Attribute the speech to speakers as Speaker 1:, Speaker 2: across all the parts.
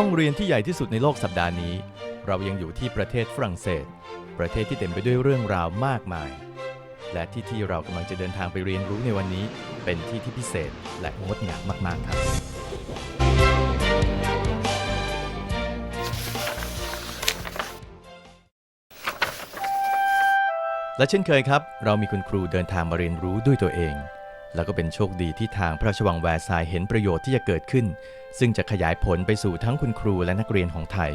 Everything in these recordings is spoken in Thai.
Speaker 1: ห้องเรียนที่ใหญ่ที่สุดในโลกสัปดาห์นี้ เรายังอยู่ที่ประเทศฝรั่งเศส ประเทศที่เต็มไปด้วยเรื่องราวมากมาย และที่ที่เรากำลังจะเดินทางไปเรียนรู้ในวันนี้ เป็นที่ที่พิเศษและงดงามมากๆครับ และเช่นเคยครับ เรามีคุณครูเดินทางมาเรียนรู้ด้วยตัวเอง แล้วก็เป็นโชคดีที่ทางพระราชวังแวร์ซายเห็นประโยชน์ที่จะเกิดขึ้น ซึ่งจะขยายผลไปสู่ทั้งคุณครูและนักเรียนของไทย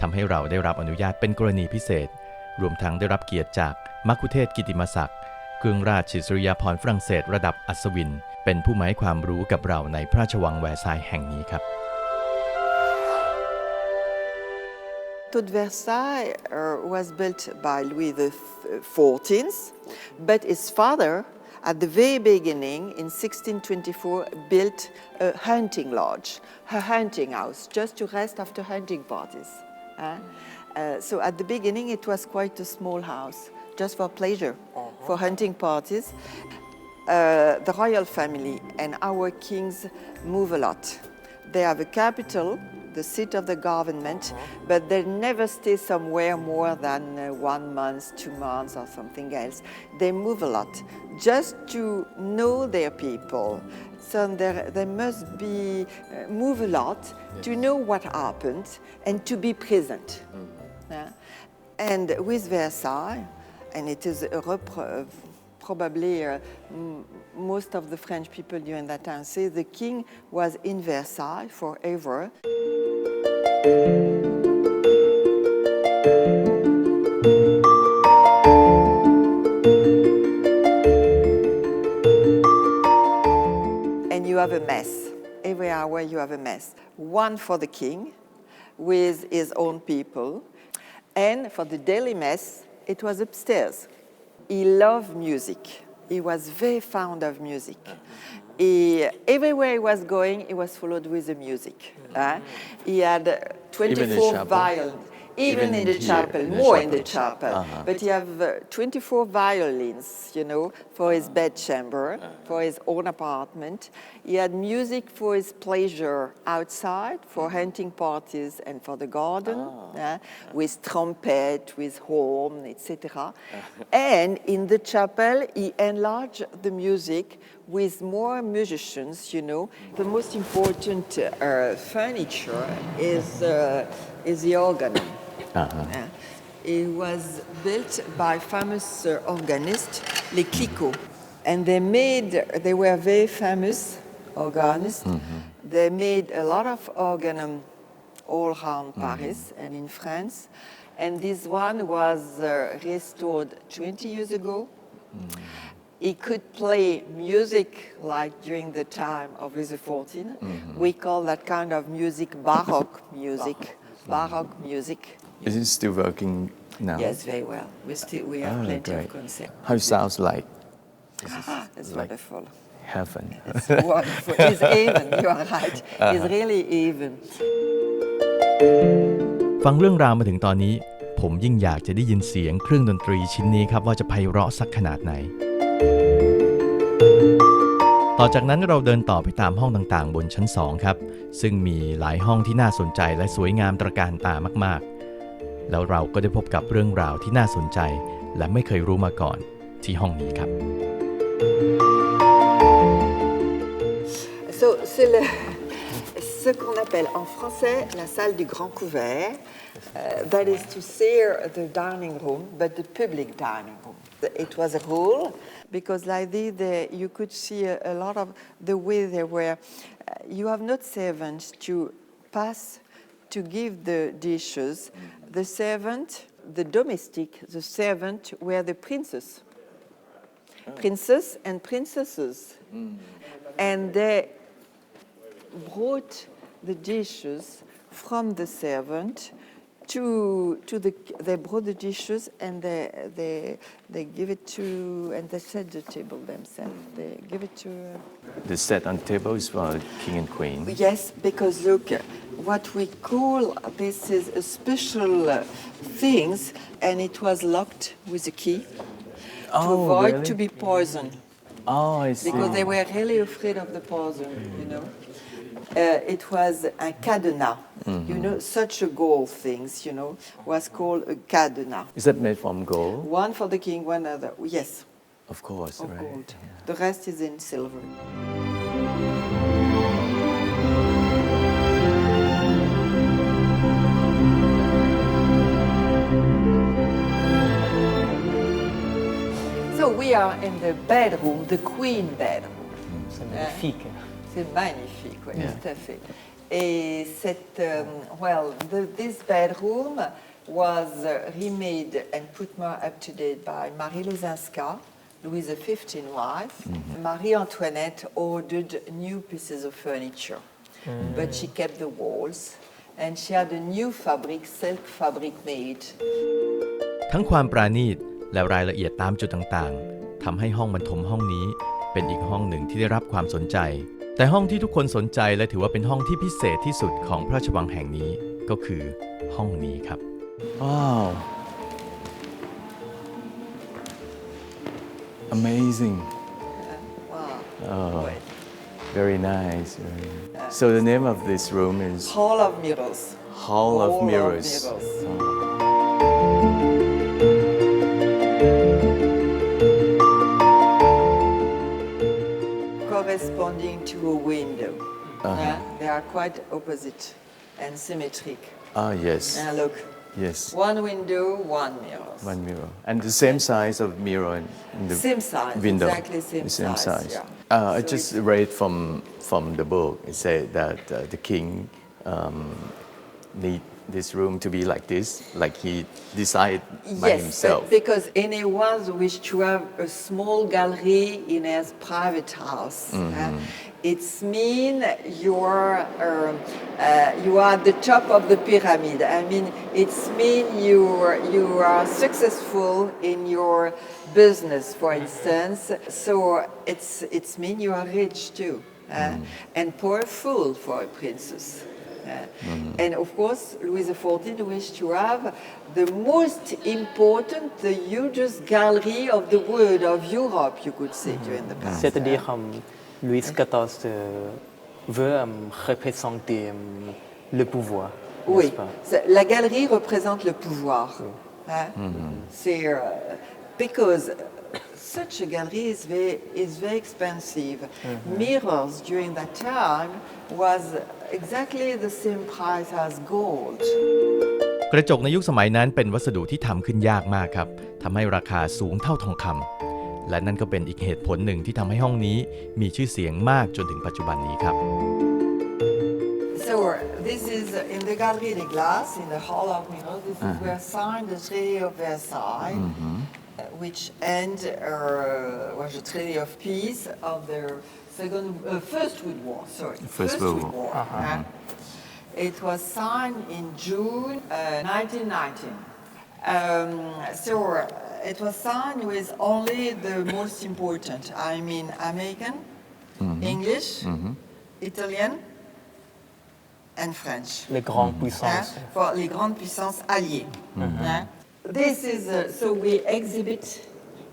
Speaker 1: ทำให้เราได้รับอนุญาตเป็นกรณีพิเศษ รวมทั้งได้รับเกียรติจากมัคคุเทศกิติมศักดิ์เครื่องราชอิริยาภรณ์ฝรั่งเศสระดับอัศวิน เป็นผู้หมาให้ความรู้กับเราในพระราชวังแวร์ซายแห่งนี้ครับ
Speaker 2: Tout de Versailles was built by Louis XIV, but his father, at the very beginning, in 1624, built a hunting lodge, a hunting house, just to rest after hunting parties. huh? Uh, so at the beginning, it was quite a small house, just for pleasure, for hunting parties. Uh, the royal family and our kings move a lot. They have a capital, the seat of the government, but they never stay somewhere more than uh, one month, two months, or something else. They move a lot just to know their people. So they must be uh, move a lot to know what happened and to be present. Yeah. And with Versailles, and it is a repro- probably uh, m- most of the French people during that time say the king was in Versailles forever. And you have a mess. Every hour you have a mess. One for the king with his own people, and for the daily mess, it was upstairs. He loved music. He was very fond of music. He, everywhere he was going, he was followed with the music. uh. He had uh, 24 violins. Even,
Speaker 1: Even
Speaker 2: in the
Speaker 1: here,
Speaker 2: chapel,
Speaker 1: in the
Speaker 2: more in the
Speaker 1: chapel.
Speaker 2: chapel.
Speaker 1: Uh-huh.
Speaker 2: But he have uh, 24 violins, you know, for his bedchamber, for his own apartment. He had music for his pleasure outside, for hunting parties and for the garden, uh, with trumpet, with horn, etc. and in the chapel, he enlarged the music with more musicians, you know. The most important uh, furniture is, uh, is the organ. Uh-huh. Yeah. It was built by famous uh, organist, les Clicquot. And they made, they were very famous organists. Mm-hmm. They made a lot of organ all around mm-hmm. Paris and in France. And this one was uh, restored 20 years ago. Mm-hmm. He could play music like during the time of Louis XIV. We call that kind of music baroque music. Baroque music.
Speaker 3: Is it still working now?
Speaker 2: Yes, very well. We still we have
Speaker 3: Oh,
Speaker 2: plenty
Speaker 3: great.
Speaker 2: of concerts.
Speaker 3: How it sounds like
Speaker 2: It's
Speaker 3: like-
Speaker 2: wonderful.
Speaker 3: heaven.
Speaker 2: It's wonderful. It's even. You are right. It's really even.
Speaker 1: ฟังเรื่องราวมาถึงตอนนี้ ผมยิ่งอยากจะได้ยินเสียงเครื่องดนตรีชิ้นนี้ครับว่าจะไพเราะสักขนาดไหน ต่อจากนั้นเราเดินต่อไปตามห้องต่างๆ บนชั้น 2 ครับ ซึ่งมีหลายห้องที่น่าสนใจและสวยงามตระการตามากๆ แล้วเราก็ได้พบกับเรื่องราวที่น่าสนใจ และไม่เคยรู้มาก่อนที่ห้องนี้ครับ
Speaker 2: So, c'est le- ce qu'on appelle en français la salle du grand couvert. Uh, that is to say the dining room, but the public dining room. It was a rule because like this, the, you could see a, a lot of the way they were. Uh, you have not servants to pass to give the dishes. The servant, the domestic, the servant were the princes princes and princesses. And they brought the dishes from the servant to, to the, they brought the dishes and they, they, they give it to, and they set the table themselves. They give it to, uh,
Speaker 3: the set on the table is for king and queen.
Speaker 2: Yes, because look, what we call this is a special uh, things, and it was locked with a key to
Speaker 3: Oh,
Speaker 2: avoid
Speaker 3: really?
Speaker 2: to be poisoned
Speaker 3: Oh, I see.
Speaker 2: because they were really afraid of the poison, you know. Uh, it was a cadenas. You know, such a gold things, you know, was called a cadenas.
Speaker 3: Is that made from gold?
Speaker 2: One for the king, one other. Yes,
Speaker 3: Of course,
Speaker 2: of
Speaker 3: right.
Speaker 2: gold. The rest is in silver. So we are in the bedroom, the queen bedroom.
Speaker 4: C'est magnifique.
Speaker 2: C'est magnifique, oui,
Speaker 3: Yeah.
Speaker 2: tout à fait. Et cette, um, well, the, this bedroom was uh, remade and put more up to date by Marie Lezinska, Louis XV wife. Marie Antoinette ordered new pieces of furniture, but she kept the walls, and she had a new fabric, silk fabric made.
Speaker 1: ทั้งความปราณีต และรายละเอียดตามจุดต่างๆทำให้ห้องบรรทมห้องนี้ เป็นอีกห้องหนึ่งที่ได้รับความสนใจ แต่ห้องที่ทุกคนสนใจและถือว่าเป็นห้องที่พิเศษที่สุดของพระราชวังแห่งนี้ก็คือห้องนี้ครับ
Speaker 3: Wow. Amazing.
Speaker 2: Wow.
Speaker 3: Oh,
Speaker 2: Wait.
Speaker 3: very nice. very nice. So the name of this room is
Speaker 2: Hall of Mirrors.
Speaker 3: Hall of
Speaker 2: Hall of
Speaker 3: Mirrors.
Speaker 2: Mirrors. Corresponding to a window. Yeah, they are quite opposite and symmetric.
Speaker 3: Ah, yes.
Speaker 2: And look,
Speaker 3: Yes.
Speaker 2: one window, one mirror.
Speaker 3: One mirror. And the same size of mirror in in the
Speaker 2: Same size,
Speaker 3: window.
Speaker 2: exactly same
Speaker 3: the same
Speaker 2: size,
Speaker 3: size.
Speaker 2: yeah.
Speaker 3: Uh, I just
Speaker 2: it's-
Speaker 3: read from from the book. It said that uh, the king um, need this room to be like this, like he decided by
Speaker 2: Yes,
Speaker 3: himself.
Speaker 2: because anyone wished to have a small gallery in his private house. uh, it's mean you're um, uh, you are at the top of the pyramid. I mean, it's mean you you are successful in your business, for instance. So it's it's mean you are rich too, uh, and powerful for a princess. Uh, And of course, Louis XIV wished to have the most important, the hugest gallery of the world of Europe, you could say, during the past.
Speaker 4: C'est-à-dire que Louis XIV euh, veut euh, représenter euh, le pouvoir.
Speaker 2: Oui, la galerie représente le pouvoir. hein? C'est euh, because such a gallery is very, is very expensive. Mirrors during that time was exactly the same price as gold.
Speaker 1: กระจกในยุคสมัยนั้นเป็นวัสดุที่ทำขึ้นยากมากครับทำให้ราคาสูงเท่าทองคำและนั่นก็เป็นอีกเหตุผลหนึ่งที่ทำให้ห้องนี้มีชื่อเสียงมากจนถึงปัจจุบันนี้ครับ
Speaker 2: So this is in the Galerie des Glaces, in the Hall of Mirrors. This is where signed the Treaty of Versailles, uh, which end uh, was the Treaty of Peace of the Second, uh, First World War. Sorry,
Speaker 3: First World War.
Speaker 2: huh? It was signed in June uh, 1919. Um, so uh, it was signed with only the most important. I mean, American, English, Italian, and French.
Speaker 4: Les grandes
Speaker 2: hein,
Speaker 4: puissances.
Speaker 2: for les grandes puissances alliées. hein. This is uh, so we exhibit.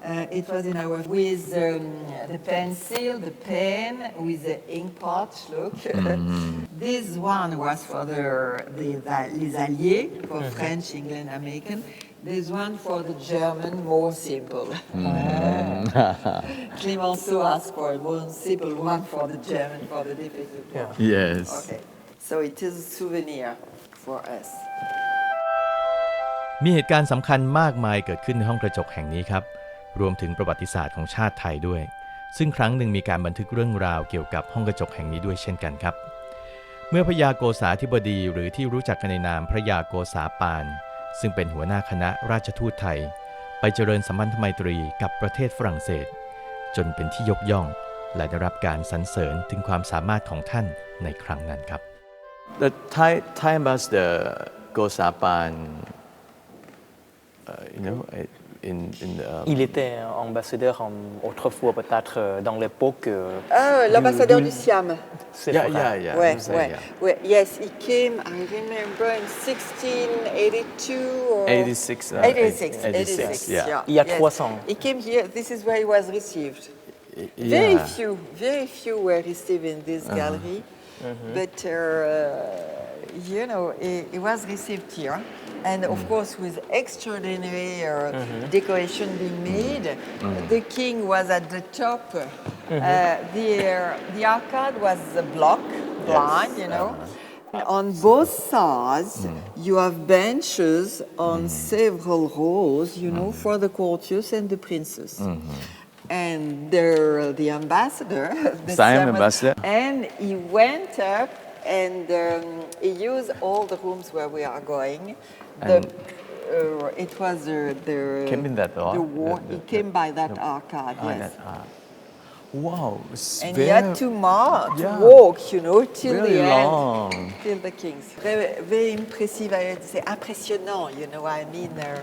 Speaker 2: Uh, it was in our with um, the pencil, the pen, with the ink pot. Look, this one was for the, the, the les alliés for French, England, American. This one for the German, more simple. Clemenceau asked for a more simple one for the German for the difficult one.
Speaker 3: Yes.
Speaker 2: Okay, so it is a souvenir for us.
Speaker 1: มีเหตุการณ์สำคัญมากมายเกิดขึ้นในห้องกระจกแห่งนี้ครับ รวมถึงประวัติศาสตร์ของชาติไทยด้วย ซึ่งครั้งหนึ่งมีการบันทึกเรื่องราวเกี่ยวกับห้องกระจกแห่งนี้ด้วยเช่นกันครับ เมื่อพระยาโกษาธิบดีหรือที่รู้จักกันในนามพระยาโกษาปาน ซึ่งเป็นหัวหน้าคณะราชทูตไทย ไปเจริญสัมพันธไมตรีกับประเทศฝรั่งเศส จนเป็นที่ยกย่อง และได้รับการสรรเสริญถึงความสามารถของท่านในครั้งนั้นครับ
Speaker 3: The Thai, Thai ambassador Gosapan, you know, in, in um,
Speaker 4: Il était ambassadeur euh, autrefois peut-être euh, dans l'époque. euh,
Speaker 2: Ah,
Speaker 4: du-
Speaker 2: l'ambassadeur
Speaker 4: du-
Speaker 2: du Siam.
Speaker 4: c'est
Speaker 3: yeah, yeah, yeah,
Speaker 2: Ouais, ouais, ouais. Yes, he came, I remember, in 1682 or...
Speaker 3: 86, uh,
Speaker 2: 86,
Speaker 3: 86,
Speaker 2: 86,
Speaker 3: yeah.
Speaker 2: yeah.
Speaker 4: Il y a
Speaker 2: yes.
Speaker 4: 300.
Speaker 2: He came here, this is where he was received. Very few, very few were received in this gallery. but uh, you know, it, it was received here. And of mm. course, with extraordinary uh, mm-hmm. decoration being mm. made, mm. the king was at the top. Uh, mm-hmm. the, uh, the arcade was a block, blind, you know. Uh-huh. On both sides, you have benches on several rows, you know, mm-hmm. for the courtiers and the princes. And the, uh, the ambassador, the
Speaker 3: Siam- ambassador.
Speaker 2: and he went up and um, he used all the rooms where we are going. The,
Speaker 3: And-
Speaker 2: uh, it was uh, the,
Speaker 3: Came in that
Speaker 2: the war.
Speaker 3: The-
Speaker 2: he
Speaker 3: the-
Speaker 2: came by that
Speaker 3: the-
Speaker 2: arcade,
Speaker 3: Oh,
Speaker 2: yes.
Speaker 3: that. Wow,
Speaker 2: And
Speaker 3: very,
Speaker 2: he had to march,
Speaker 3: Yeah.
Speaker 2: walk, you know, till the end. Till the kings. Very, very impressive. would say, impressionnant, you know. I mean, uh,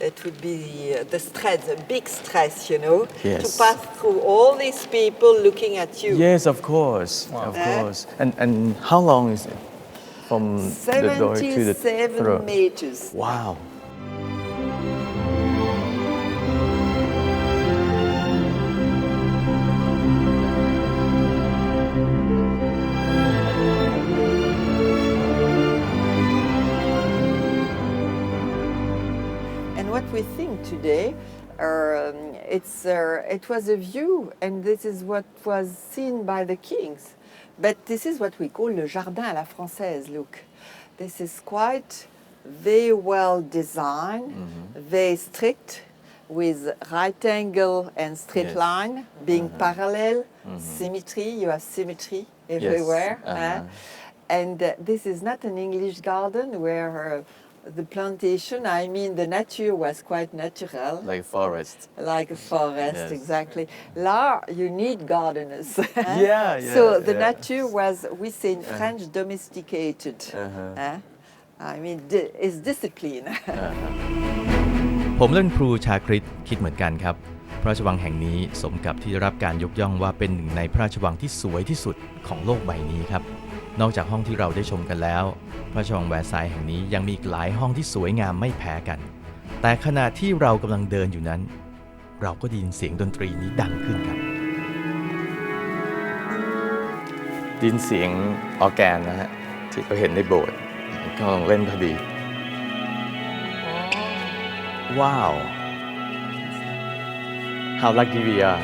Speaker 2: it would be uh, the stress, the big stress, you know, to pass through all these people looking at you.
Speaker 3: Yes, of course, of
Speaker 2: Eh?
Speaker 3: course. And and how long is it from the door to the
Speaker 2: 77
Speaker 3: throne?
Speaker 2: meters.
Speaker 3: Wow.
Speaker 2: And what we think today, it's, uh, it was a view, and this is what was seen by the kings. But this is what we call le jardin à la française, look. This is quite very well designed, very strict, with right angle and straight
Speaker 3: Yes.
Speaker 2: line being parallel, symmetry, you have symmetry everywhere.
Speaker 3: uh-huh.
Speaker 2: eh? And uh, this is not an English garden where uh, the plantation, I mean, the nature was quite natural,
Speaker 3: Like forest.
Speaker 2: like a forest,
Speaker 3: Yes.
Speaker 2: exactly. Là, you need gardeners.
Speaker 3: Yeah,
Speaker 2: So
Speaker 3: yeah,
Speaker 2: the
Speaker 3: yeah.
Speaker 2: nature was, we say in French, domesticated.
Speaker 3: Uh-huh.
Speaker 2: eh? I mean, di- it's discipline.
Speaker 1: ผมเล่นครูชาคริตคิดเหมือนกันครับ พระราชวังแห่งนี้สมกับที่ได้รับการยกย่องว่าเป็นหนึ่งในพระราชวังที่สวยที่สุดของโลกใบนี้ครับ นอกจากห้องที่เราได้ชมกันแล้ว พระราชวังแวร์ซายน์แห่งนี้ยังมีอีกหลายห้องที่สวยงามไม่แพ้กัน แต่ขณะที่เรากำลังเดินอยู่นั้น เราก็ได้ยินเสียงดนตรีนี้ดังขึ้นครับ
Speaker 3: ไดินเสียงออร์แกนนะฮะ ที่เราเห็นในโบสถ์กำลังเล่นพอดี ว้าว How lucky we are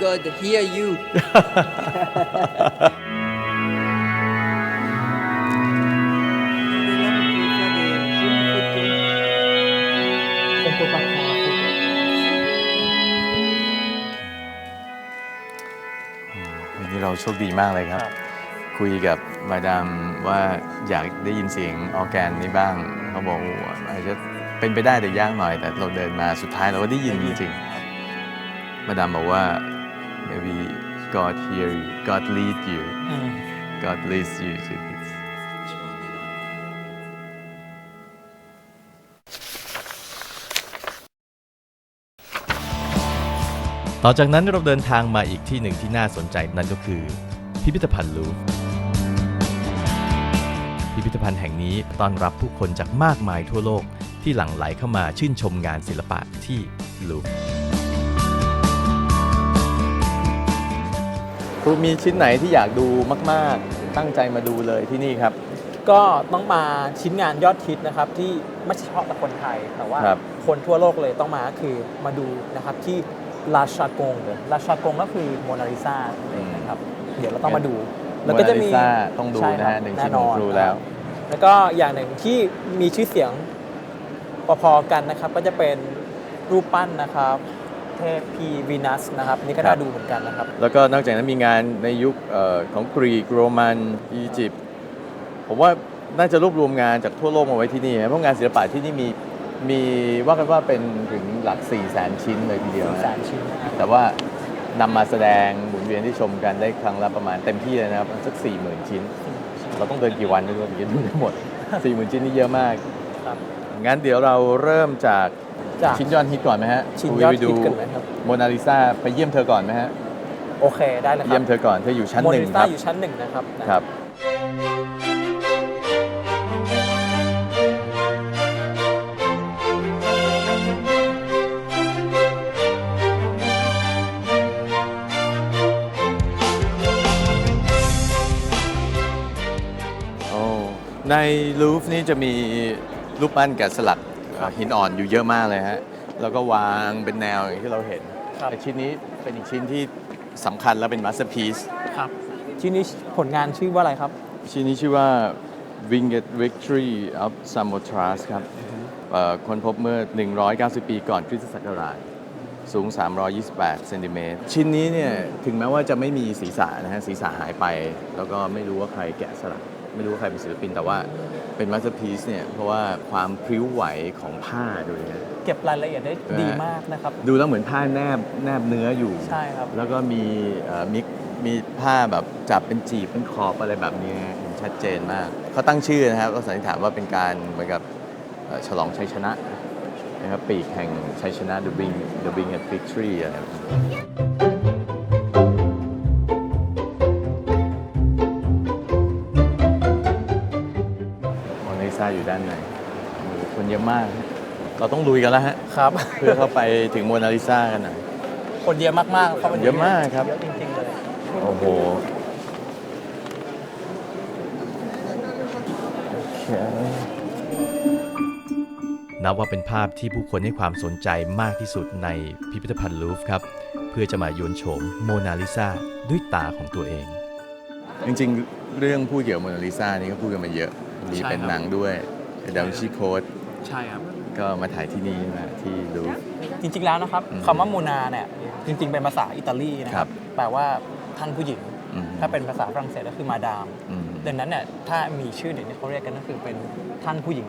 Speaker 2: God hear you.
Speaker 3: นนี้เราโชคดีมากเลยครับ
Speaker 4: ครับ
Speaker 3: คุยกับมาดามว่าอยากได้ยินเสียงออร์แกนนี้บ้างเขาบอกว่าอาจจะเป็นไปได้แต่ยากหน่อย แต่เราเดินมาสุดท้ายเราก็ได้ยินจริงๆมาดามบอกว่า maybe God hear you God lead you God leads you to
Speaker 1: ต่อจากนั้นเราเดินทางมาอีกที่หนึ่งที่น่าสนใจนั่นก็คือ พิพิธภัณฑ์ลูฟร์พิพิธภัณฑ์แห่งนี้ต้อนรับผู้คนจากมากมายทั่วโลกที่หลั่งไหลเข้ามาชื่นชมงานศิลปะที่ลูฟร์
Speaker 3: ครูมีชิ้นไหนที่อยากดูมาก ๆ ตั้งใจมาดูเลยที่นี่ครับ
Speaker 4: ก็ต้องมาชิ้นงานยอดฮิตนะครับ ที่ไม่ใช่เฉพาะแต่คนไทยแต่ว่า
Speaker 3: ครับ
Speaker 4: คนทั่วโลกเลยต้องมาก็คือมาดูนะครับที่ ราชากงราชากงก็คือโมนาลิซานะครับ เดี๋ยวเราต้องมาดู แล้วก็จะมี
Speaker 3: โมนาลิซาต้องดู
Speaker 4: ใช่
Speaker 3: นะ
Speaker 4: ครั
Speaker 3: ฮะ
Speaker 4: บ
Speaker 3: หนึ่งชิ้น
Speaker 4: แข
Speaker 3: องครูแล้ว
Speaker 4: แล้วก็อย่างหนึ่งที่มีชื่อเสียงพอๆกันนะครับ ก็จะเป็นรูปปั้นนะครับ เทพีวีนัสนะครับ นี่ก็
Speaker 3: ครั
Speaker 4: น่า
Speaker 3: บ
Speaker 4: ดูเหมือนกันนะครับ
Speaker 3: แล้วก็นอกจากนั้นมีงานในยุคเอ่อของกรีกโรมันอียิปต์ผมว่าน่าจะรวบรวมงานจากทั่วโลกมาไว้ที่นี่นะเพราะงานศิลปะที่นี่มี มีว่ากันว่าเป็นถึงหลัก4 0 0 0 0 0ชิ้นเลยทีเดียว
Speaker 4: สี่
Speaker 3: นะ
Speaker 4: แสนชิ้นนะครับ
Speaker 3: แต่ว่านำมาแสดงหมุนเวียนที่ชมกันได้ครั้งละประมาณเต็มที่เลยนะครับสัก4 0,000ชิ้น เราต้องเดินกี่วันไม่รู้ถึงจะดูได้หมด40,000ชิ้นนี่เยอะมาก
Speaker 4: ครับ
Speaker 3: งั้นเดี๋ยวเราเริ่มจาก
Speaker 4: จาก
Speaker 3: ชิ้นยอดฮิตก่อนไหมฮะ
Speaker 4: ชิ้นยอด
Speaker 3: ไป
Speaker 4: ฮิตกันไหมครับ
Speaker 3: โมนาลิซาไปเยี่ยมเธอก่อนไหมฮะ
Speaker 4: โอเคได้เลยค
Speaker 3: เยี่
Speaker 4: รั
Speaker 3: ยมเธอก่อนเธออยู่ชั้น
Speaker 4: โม
Speaker 3: ห
Speaker 4: นา
Speaker 3: นึ่ง
Speaker 4: ลิ
Speaker 3: ค
Speaker 4: ซา
Speaker 3: รับ
Speaker 4: อยู่ชั้นหนึ่งนะครับนะ
Speaker 3: ครับ
Speaker 2: This
Speaker 3: ในลูฟนี่จะมีรูปปั้นแกะสลักเอ่อหินอ่อนอยู่เยอะมากเลยฮะ แล้วก็วางเป็นแนวอย่างที่เราเห็น
Speaker 4: ครับ
Speaker 3: แต่ชิ้นนี้เป็นอีกชิ้นที่สำคัญและเป็นมาสเตอร์พีซ
Speaker 4: ครับชิ้นนี้ผลงานชื่อว่าอะไรครับ
Speaker 3: ชิ้นนี้ชื่อว่า Winged Victory of Samothrace ครับเอ่อค้นพบเมื่อ 190 ปีก่อนคริสตศักราชสูง 328 เซนติเมตร ชิ้นนี้เนี่ย ถึงแม้ว่าจะไม่มีศีรษะนะฮะ ศีรษะหายไป แล้วก็ไม่รู้ว่าใครแกะสลัก ไม่รู้ว่าใครเป็นศิลปิน แต่ว่าเป็นมาสเตอร์พีซเนี่ย เพราะว่าความพริ้วไหวของผ้าดูนะฮะ
Speaker 4: เก็บรายละเอียดได้ดีมากนะครับ
Speaker 3: ดูแล้วเหมือนผ้าแนบแนบเนื้ออยู่
Speaker 4: ใช่ครับ
Speaker 3: แล้วก็มีเอ่อมิกมีผ้าแบบจับเป็นจีบเป็นขอบอะไรแบบนี้เห็นชัดเจนมาก เขาตั้งชื่อนะครับก็สันนิษฐานว่าเป็นการเหมือนกับเอ่อฉลองชัยชนะนะครับปีกแห่งชัยชนะ the wing the wing at victory อะไรแบบนี้ เยอะมากฮะเราต้องลุยกันแล้วฮะ
Speaker 4: ครับ
Speaker 3: เพื่อเข้าไปถึงโมนาลิซากันหน่อย
Speaker 4: คนเยอะมากๆเข้าไปดู
Speaker 3: เยอะมากครับ
Speaker 4: เยอะจริงๆเลย
Speaker 3: โอ้โหโอเค
Speaker 1: นับว่าเป็นภาพที่ผู้คนให้ความสนใจมากที่สุดในพิพิธภัณฑ์ลูฟร์ครับ เพื่อจะมาโยนโฉมโมนาลิซาด้วยตาของตัวเอง
Speaker 3: จริงๆ เรื่องพูดเกี่ยวกับโมนาลิซานี่ก็พูดกันมาเยอะ มี
Speaker 4: ใช่
Speaker 3: เป็น
Speaker 4: ครับ
Speaker 3: หนังด้วยดาวินชีโค้ด
Speaker 4: ใช่ครับ
Speaker 3: ก็มาถ่ายที่นี่มาที่ลูฟร์
Speaker 4: จริงๆแล้วนะครับ
Speaker 3: อืม
Speaker 4: คำว่าโมนาเนี่ยจริง ๆ เป็นภาษาอิตาลีนะค
Speaker 3: ครั
Speaker 4: รับบแปลว่าท่านผู้หญิง
Speaker 3: อืม
Speaker 4: ถ้าเป็นภาษาฝรั่งเศสก็คือมาดาม
Speaker 3: อืม
Speaker 4: ดังนั้นเนี่ยถ้ามีชื่อเด่นที่เขาเรียกกันก็คือเป็นท่านผู้หญิง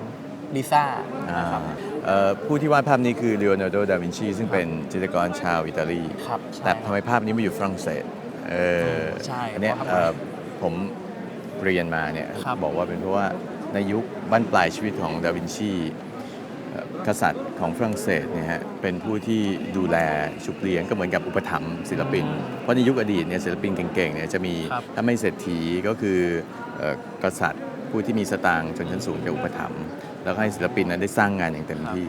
Speaker 4: ลิซ่า
Speaker 3: อ่า
Speaker 4: นะครับ
Speaker 3: เอ่อผู้ที่วาดภาพนี้คือเลโอนาร์โด ดาวินชี ซึ่งเป็นจิตรกรชาวอิตาลี
Speaker 4: ครับใช่
Speaker 3: แต่ทำไมภาพนี้มาอยู่ฝรั่งเศสเออ
Speaker 4: ใช่
Speaker 3: อันเนี้ย
Speaker 4: เพราะ
Speaker 3: เอ่อผมเรียนมาเนี่ย
Speaker 4: ครับ
Speaker 3: บอกว่าเป็นเพราะว่า ในยุคบั้นปลายชีวิตของดาวินชีเอ่อกษัตริย์ของฝรั่งเศสเนี่ยฮะเป็นผู้ที่ดูแลชุบเลี้ยงก็เหมือนกับอุปถัมภ์ศิลปิน เพราะในยุคอดีตเนี่ยศิลปินเก่งๆเนี่ยจะมี
Speaker 4: ครับ
Speaker 3: ถ้าไม่เศรษฐีก็คือเอ่อกษัตริย์ผู้ที่มีสตางค์ชนชั้นสูงจะอุปถัมภ์แล้วก็ให้ศิลปินนั้นได้สร้างงานอย่างเต็มที่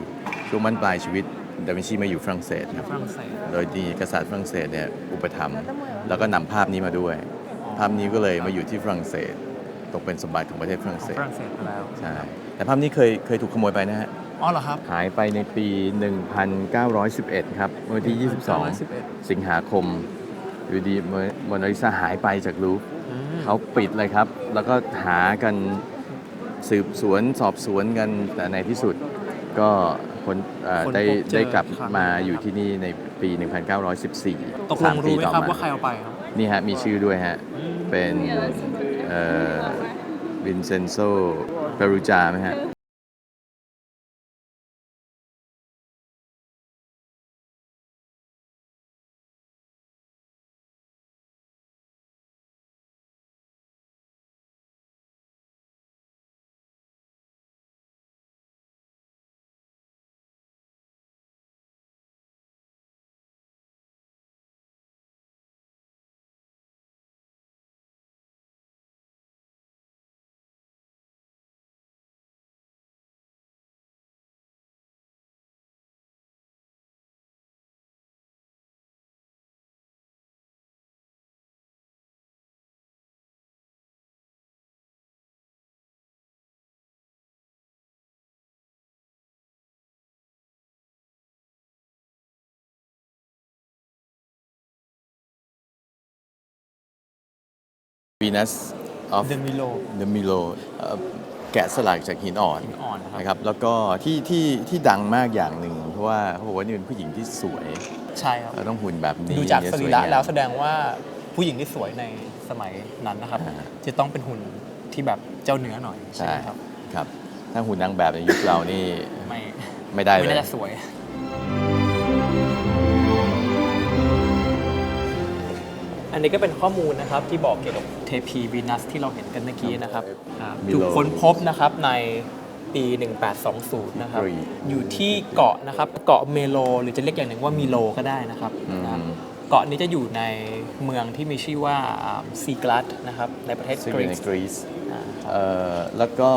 Speaker 3: ช่วงบั้นปลายชีวิตดาวินชีมาอยู่ฝรั่งเศสครับ
Speaker 4: ฝรั่งเศส
Speaker 3: โดยมีกษัตริย์ฝรั่งเศสเนี่ยอุปถัมภ์แล้วก็นำภาพนี้มาด้วย ภาพนี้ก็เลยมาอยู่ที่ฝรั่งเศส ตกเป็นสมบัติของประเทศฝรั่ง
Speaker 4: ของ
Speaker 3: เศส
Speaker 4: ฝรั่งเศสไปแล้ว
Speaker 3: ใช่แต่ภาพนี้เคยเคยถูกขโมยไปนะฮะ
Speaker 4: อ๋อเหรอครับ
Speaker 3: หายไปในปี 1911 ครับเมื่อวันที่ 22
Speaker 4: 1911
Speaker 3: สิงหาคม อยู่ดีโมนาลิซาหายไปจากลูฟร์
Speaker 4: อืม
Speaker 3: เขาปิดเลยครับ แล้วก็หากันสืบสวนสอบสวนกัน แต่ในที่สุดก็คนเอ่อ
Speaker 4: คน
Speaker 3: ได้
Speaker 4: พบเจอ
Speaker 3: ได้กลับ
Speaker 4: ครับ
Speaker 3: มาอยู่ที่นี่ในปี 1914
Speaker 4: ตกลง
Speaker 3: สามปี
Speaker 4: รู้ไหม
Speaker 3: ต่อ
Speaker 4: ครับ
Speaker 3: มา
Speaker 4: ว่าใครเอาไปครับ
Speaker 3: นี่ฮะมีชื่อด้วยฮะ เป็น วินเซนโซเปรูจาไหมฮะ Venus of
Speaker 4: เดมิโล
Speaker 3: the Milo เอ่อแกะสลักจากหินอ่อน
Speaker 4: หินอ่อนนะครับ
Speaker 3: นะครับแล้วก็ที่ที่ที่ดังมากอย่างหนึ่ง เพราะว่าเขาบอกว่านี่เป็นผู้หญิงที่สวย
Speaker 4: ใช่ครับ
Speaker 3: แล้วต้องหุ่นแบบนี้
Speaker 4: ดูจากสรีระ
Speaker 3: สยงาม
Speaker 4: แล้วแสดงว่าผู้หญิงที่สวยในสมัยนั้นนะครับ
Speaker 3: อ่า
Speaker 4: จะต้องเป็นหุ่นที่แบบเจ้าเนื้อหน่อยใช่
Speaker 3: ใช่
Speaker 4: ไหมครับ
Speaker 3: ครับ ถ้าหุ่นนางแบบในยุคเรานี่
Speaker 4: ไม่
Speaker 3: ไม่ได้เล
Speaker 4: ไม่
Speaker 3: ย
Speaker 4: น่าจะสวย อันนี้ก็เป็นข้อมูลนะครับที่บอกเกี่ยวกับเทพีวีนัสที่เราเห็นกันเมื่อกี้นะครับอ่า
Speaker 3: มิโล
Speaker 4: ถูกค้นพบนะครับในปี 1820 นะครับ
Speaker 3: กรีก
Speaker 4: อยู่ที่เกาะนะครับเกาะเมโล หรือจะเรียกอย่างหนึ่งว่ามิโลก็ได้นะครับ
Speaker 3: อืม
Speaker 4: นะครับเกาะนี้จะอยู่ในเมืองที่มีชื่อว่าซีกรัสนะครับในประเทศ
Speaker 3: ซึ่ง
Speaker 4: ก
Speaker 3: อ
Speaker 4: รี
Speaker 3: ยู่ใน
Speaker 4: ซ
Speaker 3: กรีซ
Speaker 4: อ่า
Speaker 3: เอ่อแล้วก็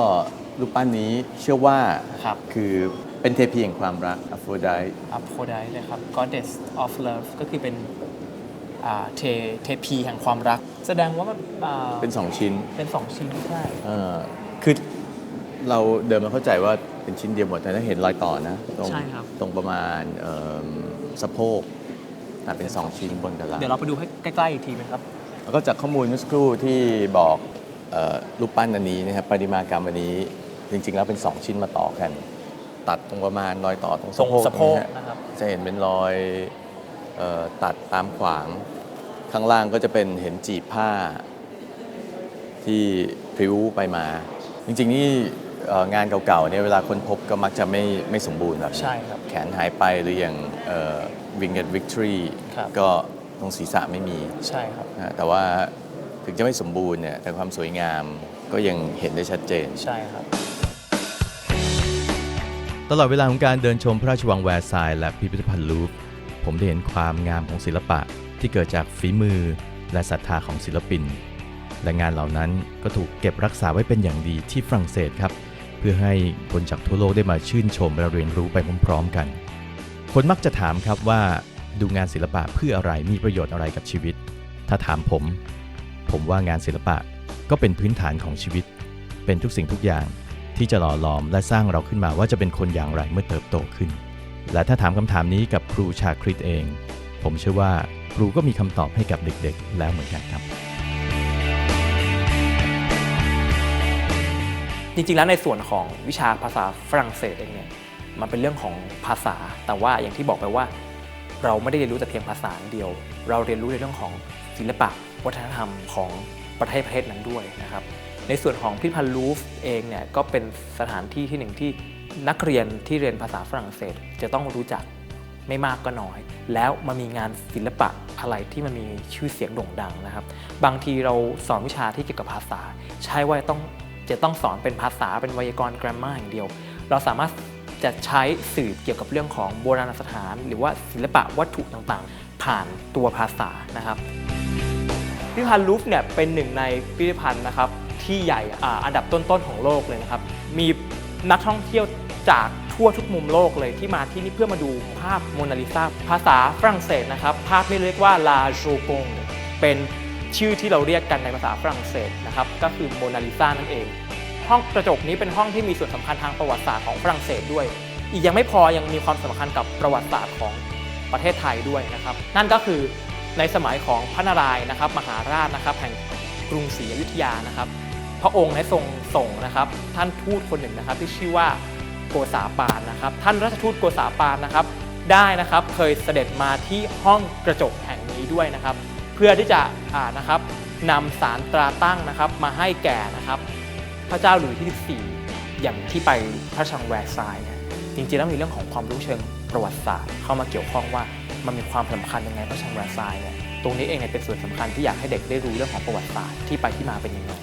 Speaker 3: รูปปั้นนี้เชื่อว่า
Speaker 4: ครับ
Speaker 3: คือเป็นเทพีแห่งความรักอโฟได
Speaker 4: อัพโพไดนะครับ goddess of love ก็คือเป็นอ่า เทเทพีแห่งความรัก แสดงว่ามันอ่า
Speaker 3: เป็นสองชิ้น
Speaker 4: เป็นสองชิ้นใช่
Speaker 3: เอ่อคือเราเดิมเราเข้าใจว่าเป็นชิ้นเดียวหมดแต่ถ้าเห็นรอยต่อนะตรง
Speaker 4: ใช่ครับ
Speaker 3: ตรงประมาณเอิ่มสะโพกอะเป็นสองชิ้นบนกันล่าง
Speaker 4: เดี๋ยวเราไปดูให้ใกล้ๆอีกทีไหมครับ
Speaker 3: แล้วก็จากข้อมูลเมื่อสักครู่ที่บอกเอ่อรูปปั้นอันนี้นะครับประติมากรรมอันนี้ จริงๆแล้วเป็น 2 ชิ้นมาต่อกัน ตัดตรงประมาณรอยต่อตรง
Speaker 4: ตรงสะโพก
Speaker 3: นะฮะ
Speaker 4: นะครับ
Speaker 3: จะเห็นเป็นรอยเอ่อตัดตามขวาง ข้างล่างก็จะเป็นเห็นจีบผ้าที่พริ้วไปมา จริงๆนี่เอ่องานเก่าๆเนี่ยเวลาคนพบก็มักจะไม่ไม่สมบูรณ์แบบนี้
Speaker 4: ใช่ครับ
Speaker 3: แขนหายไปหรืออย่างวิงเกตวิกตอรี่
Speaker 4: ครับ
Speaker 3: ก็ตรงศีรษะไม่มี
Speaker 4: ใช่ครับ
Speaker 3: นะแต่ว่าถึงจะไม่สมบูรณ์เนี่ยแต่ความสวยงามก็ยังเห็นได้ชัดเจน
Speaker 4: ใช่ครับ
Speaker 1: ตลอดเวลาของการเดินชมพระราชวังแวร์ซายน์และพิพิธภัณฑ์ลูฟร์ผมได้เห็นความงามของศิลปะ ที่เกิดจากฝีมือและศรัทธาของศิลปิน และงานเหล่านั้นก็ถูกเก็บรักษาไว้เป็นอย่างดีที่ฝรั่งเศสครับ เพื่อให้คนจากทั่วโลกได้มาชื่นชมและเรียนรู้ไปพร้อมๆกัน คนมักจะถามครับว่าดูงานศิลปะเพื่ออะไรมีประโยชน์อะไรกับชีวิต ถ้าถามผม ผมว่างานศิลปะก็เป็นพื้นฐานของชีวิต เป็นทุกสิ่งทุกอย่างที่จะหล่อหลอมและสร้างเราขึ้นมาว่าจะเป็นคนอย่างไรเมื่อเติบโตขึ้น และถ้าถามคำถามนี้กับครูชาคริตเอง ผมเชื่อว่า ครูก็มีคำตอบให้กับเด็กๆ แล้วเหมือนกันครับ
Speaker 4: จริงๆ แล้วในส่วนของวิชาภาษาฝรั่งเศสเองเนี่ยมันเป็นเรื่องของภาษา แต่ว่าอย่างที่บอกไปว่า เราไม่ได้เรียนรู้แต่เพียงภาษาเดียว เราเรียนรู้ในเรื่องของศิลปะ วัฒนธรรมของประเทศประเทศนั้นด้วยนะครับ ในส่วนของพิพิธภัณฑ์ลูฟเองเนี่ยก็เป็นสถานที่ที่หนึ่งที่นักเรียนที่เรียนภาษาฝรั่งเศส จะต้องรู้จัก ไม่มากก็น้อย แล้วมันมีงานศิลปะอะไรที่มันมีชื่อเสียงโด่งดังนะครับ บางทีเราสอนวิชาที่เกี่ยวกับภาษา ใช่ว่าต้องจะต้องสอนเป็นภาษาเป็นไวยากรณ์ grammar อย่างเดียว เราสามารถจะใช้สื่อเกี่ยวกับเรื่องของโบราณสถาน หรือว่าศิลปะวัตถุต่างๆ ผ่านตัวภาษานะครับพิพิธภัณฑ์ลูฟเนี่ยเป็นหนึ่งในพิพิธภัณฑ์นะครับที่ใหญ่อันดับต้นๆของโลกเลยนะครับ มีนักท่องเที่ยวจาก ทั่วทุกมุมโลกเลยที่มาที่นี่เพื่อมาดูภาพโมนาลิซาภาษาฝรั่งเศสนะครับ ภาพนี้เรียกว่าลาโจกงเป็นชื่อที่เราเรียกกันในภาษาฝรั่งเศสนะครับก็คือโมนาลิซานั่นเอง ห้องกระจกนี้เป็นห้องที่มีส่วนสำคัญทางประวัติศาสตร์ของฝรั่งเศสด้วย อีกยังไม่พอยังมีความสำคัญกับประวัติศาสตร์ของประเทศไทยด้วยนะครับ นั่นก็คือในสมัยของพระนารายณ์นะครับ มหาราชนะครับ แห่งกรุงศรีอยุธยานะครับ พระองค์ได้ทรงส่งนะครับ ท่านทูตคนหนึ่งนะครับ ที่ชื่อว่า โกษาปานนะครับ ท่านราชทูตโกษาปานนะครับ ได้นะครับเคยเสด็จมาที่ห้องกระจกแห่งนี้ด้วยนะครับ เพื่อที่จะอ่านะครับนำสารตราตั้งนะครับมาให้แก่นะครับ พระเจ้าหลุยที่ 14 อย่างที่ไปพระชังแวร์ซายน์เนี่ยจริงๆแล้วมีเรื่องของความรู้เชิงประวัติศาสตร์ เข้ามาเกี่ยวข้องว่ามันมีความสำคัญยังไงพระชังแวร์ซายน์เนี่ยตรงนี้เองเนี่ยเป็นส่วนสำคัญที่อยากให้เด็กได้รู้เรื่องของประวัติศาสตร์ที่ไปที่มาเป็นยังไง